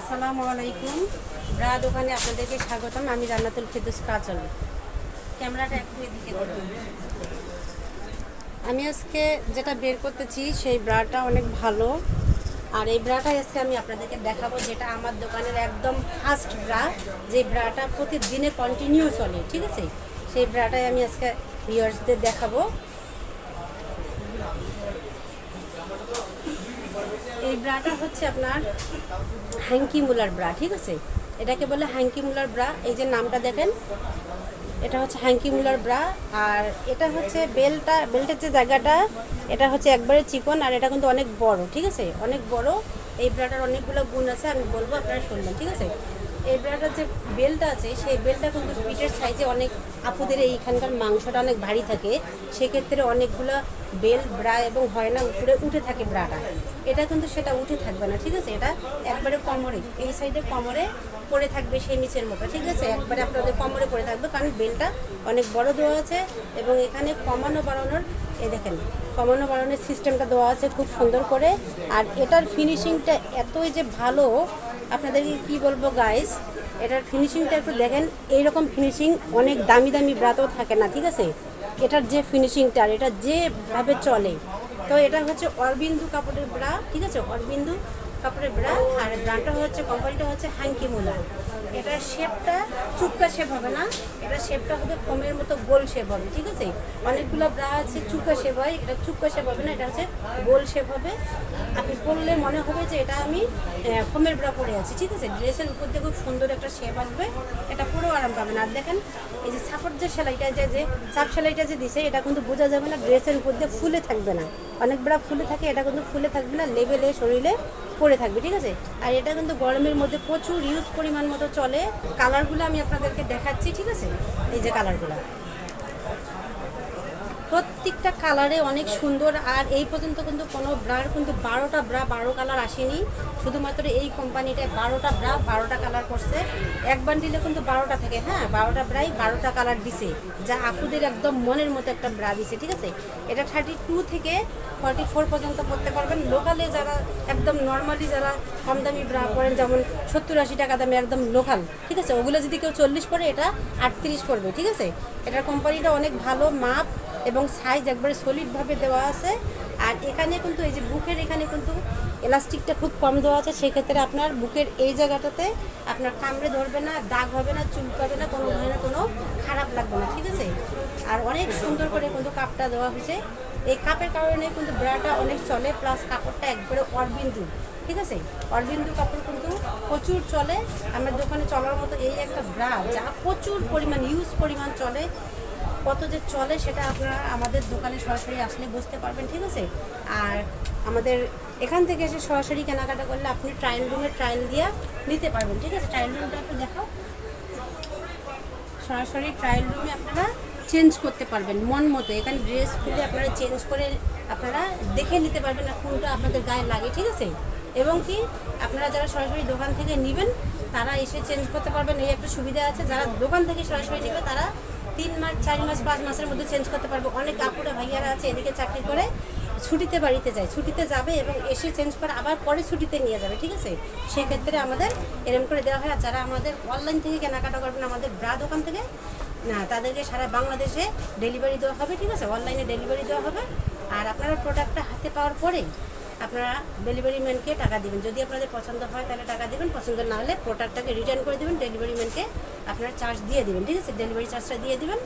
আসসালামু আলাইকুম। ব্রা দোকানে আপনাদেরকে স্বাগতম। আমি জান্নাতুল ফেদুস কাজল। ক্যামেরাটা একটু এদিকে আমি আজকে যেটা বের করতেছি, সেই ব্রাটা অনেক ভালো। আর এই ব্রাটাই আজকে আমি আপনাদেরকে দেখাবো, যেটা আমার দোকানের একদম ফার্স্ট ব্রা, যে ব্রাটা প্রতিদিনে কন্টিনিউ চলে, ঠিক আছে? সেই ব্রাটাই আমি আজকে ভিউয়ার্সদের দেখাবো। এই ব্রাটা হচ্ছে আপনার হ্যাঙ্কি মুলার ব্রা, ঠিক আছে? এটাকে বলে হ্যাঙ্কি মুলার ব্রা। এই যে নামটা দেখেন, এটা হচ্ছে হ্যাঙ্কি মুলার ব্রা। আর এটা হচ্ছে বেলটা, বেল্টের যে জায়গাটা, এটা হচ্ছে একবারে চিকন আর এটা কিন্তু অনেক বড়, ঠিক আছে? অনেক বড়। এই ব্রাটার অনেকগুলো গুণ আছে, আমি বলব আপনারা শুনবেন, ঠিক আছে? এই ব্রাটার যে বেলটা আছে, সেই বেলটা কিন্তু পিঠের সাইজে অনেক আপুদের এইখানকার মাংসটা অনেক ভারী থাকে। সেক্ষেত্রে অনেকগুলো বেল, ব্রা এবং হয় না উপরে উঠে থাকে ব্রাটা। এটা কিন্তু সেটা উঠে থাকবে না, ঠিক আছে? এটা একবারে কোমরে, এই সাইডে কোমরে পড়ে থাকবে সেই নিচের মতো ঠিক আছে? একবারে আপনাদের কোমরে পড়ে থাকবে, কারণ বেলটা অনেক বড় দেওয়া আছে এবং এখানে কমানো বাড়ানোর এই দেখেন, কমানো বাড়ানোর সিস্টেমটা দেওয়া আছে খুব সুন্দর করে। আর এটার ফিনিশিংটা এতই যে ভালো আপনাদেরকে কি বলব গাইস এটার ফিনিশিংটা একটু দেখেন। এইরকম ফিনিশিং অনেক দামি দামি ব্রাতেও থাকে না, ঠিক আছে? এটার যে ফিনিশিংটা এটা যেভাবে চলে। তো এটা হচ্ছে অরবিন্দু কাপড়ের ব্রা, ঠিক আছে? অরবিন্দু কাপড়ের ব্রা। আর ব্র্যান্ডটা হচ্ছে কোম্পানিটা হচ্ছে হ্যাঙ্কি মুলা এটার শেপটা চুক্কা শেপ হবে না। এটা শেপটা হবে কমের মতো গোল শেপ হবে, ঠিক আছে? অনেকগুলো ব্রা আছে, চুক্কা শেপ হয়। এটা চুক্কা শেপ হবে না, এটা হচ্ছে গোল শেপ হবে। আপনি পরলে মনে হবে যে এটা আমি ফোমের ব্রা পরে আছি, ঠিক আছে? ড্রেসের উপর দিয়ে খুব সুন্দর একটা শেপ আসবে, এটা পুরো আরাম পাবেন। আর দেখেন, এই যে ছাপড় যে সেলাইটা যে যে চাপ সেলাইটা যে দিছে, এটা কিন্তু বোঝা যাবে না ড্রেসের উপর দিয়ে ফুলে থাকবে না। অনেক ব্রা ফুলে থাকে, এটা কিন্তু ফুলে থাকবে না লেভেলে শরীরে পরে থাকবে, ঠিক আছে? আর এটা কিন্তু গরমের মধ্যে প্রচুর ইউজ পরিমাণ মতো চলে। কালারগুলো আমি আপনাদেরকে দেখাচ্ছি, ঠিক আছে? এই যে কালারগুলো প্রত্যেকটা কালারে অনেক সুন্দর আর এই পর্যন্ত কিন্তু কোনো ব্রার কিন্তু বারোটা ব্রা বারো কালার আসেনি। শুধুমাত্র এই কোম্পানিটায় বারোটা ব্রা বারোটা কালার করছে। এক বান্ডিলে কিন্তু বারোটা থাকে হ্যাঁ? বারোটা ব্রাই বারোটা কালার দিছে, যা আপুদের একদম মনের মতো একটা ব্রা দিছে, ঠিক আছে? এটা থার্টি টু থেকে ফর্টি ফোর পর্যন্ত পড়তে পারবেন। লোকালে যারা একদম নর্মালি যারা কম দামি ব্রা পরেন, যেমন সত্তর আশি টাকা দামে একদম লোকাল ঠিক আছে? ওগুলো যদি কেউ চল্লিশ পরে, এটা আটত্রিশ পড়বে, ঠিক আছে? এটার কোম্পানিটা অনেক ভালো, মাপ এবং সাইজ একবারে সলিডভাবে দেওয়া আছে। আর এখানে কিন্তু এই যে বুকের এখানে কিন্তু এলাস্টিকটা খুব কম দেওয়া আছে, সেক্ষেত্রে আপনার বুকের এই জায়গাটাতে আপনার কামড়ে ধরবে না, দাগ হবে না চুলকাবে না, কোনো ধরনের কোনো খারাপ লাগবে না, ঠিক আছে? আর অনেক সুন্দর করে কিন্তু কাপটা দেওয়া হয়েছে। এই কাপের কারণে কিন্তু ব্রাটা অনেক চলে প্লাস কাপড়টা একবারে অরবিন্দু, ঠিক আছে? অরবিন্দু কাপড় কিন্তু প্রচুর চলে। আমার দোকানে চলার মতো এই একটা ব্রা যা প্রচুর পরিমাণ ইউজ পরিমাণ চলে। কত যে চলে সেটা আপনারা আমাদের দোকানে সরাসরি আসলে বুঝতে পারবেন, ঠিক আছে? আর আমাদের এখান থেকে এসে সরাসরি কেনাকাটা করলে আপনি ট্রায়াল রুমে ট্রায়াল দিয়ে নিতে পারবেন, ঠিক আছে? ট্রায়াল রুমটা একটু দেখাও। সরাসরি ট্রায়াল রুমে আপনারা চেঞ্জ করতে পারবেন, মন মতো। এখানে ড্রেস খুলে আপনারা চেঞ্জ করে আপনারা দেখে নিতে পারবেন আর কোনটা আপনাদের গায়ে লাগে, ঠিক আছে? এবং কি আপনারা যারা সরাসরি দোকান থেকে নেবেন, তারা এসে চেঞ্জ করতে পারবেন। এই একটা সুবিধা আছে, যারা দোকান থেকে সরাসরি নেবে, তারা তিন মাস, চার মাস, পাঁচ মাসের মধ্যে চেঞ্জ করতে পারবে। অনেক আপুরা ভাইয়ারা আছে এদিকে চাকরি করে, ছুটিতে বাড়িতে যায়, ছুটিতে যাবে এবং এসে চেঞ্জ করে আবার পরে ছুটিতে নিয়ে যাবে, ঠিক আছে? সেক্ষেত্রে আমাদের এরম করে দেওয়া হয়। আর যারা আমাদের অনলাইন থেকে কেনাকাটা করবেন, আমাদের ব্রা দোকান থেকে না, তাদেরকে সারা বাংলাদেশে ডেলিভারি দেওয়া হবে, ঠিক আছে? অনলাইনে ডেলিভারি দেওয়া হবে। আর আপনারা প্রোডাক্টটা হাতে পাওয়ার পরেই আপনারা ডেলিভারি ম্যানকে টাকা দেবেন। যদি আপনাদের পছন্দ হয়, তাহলে টাকা দেবেন। পছন্দ না হলে প্রোডাক্টটাকে রিটার্ন করে দেবেন। ডেলিভারি ম্যানকে আপনারা চার্জ দিয়ে দেবেন, ঠিক আছে? ডেলিভারি চার্জটা দিয়ে দিবেন।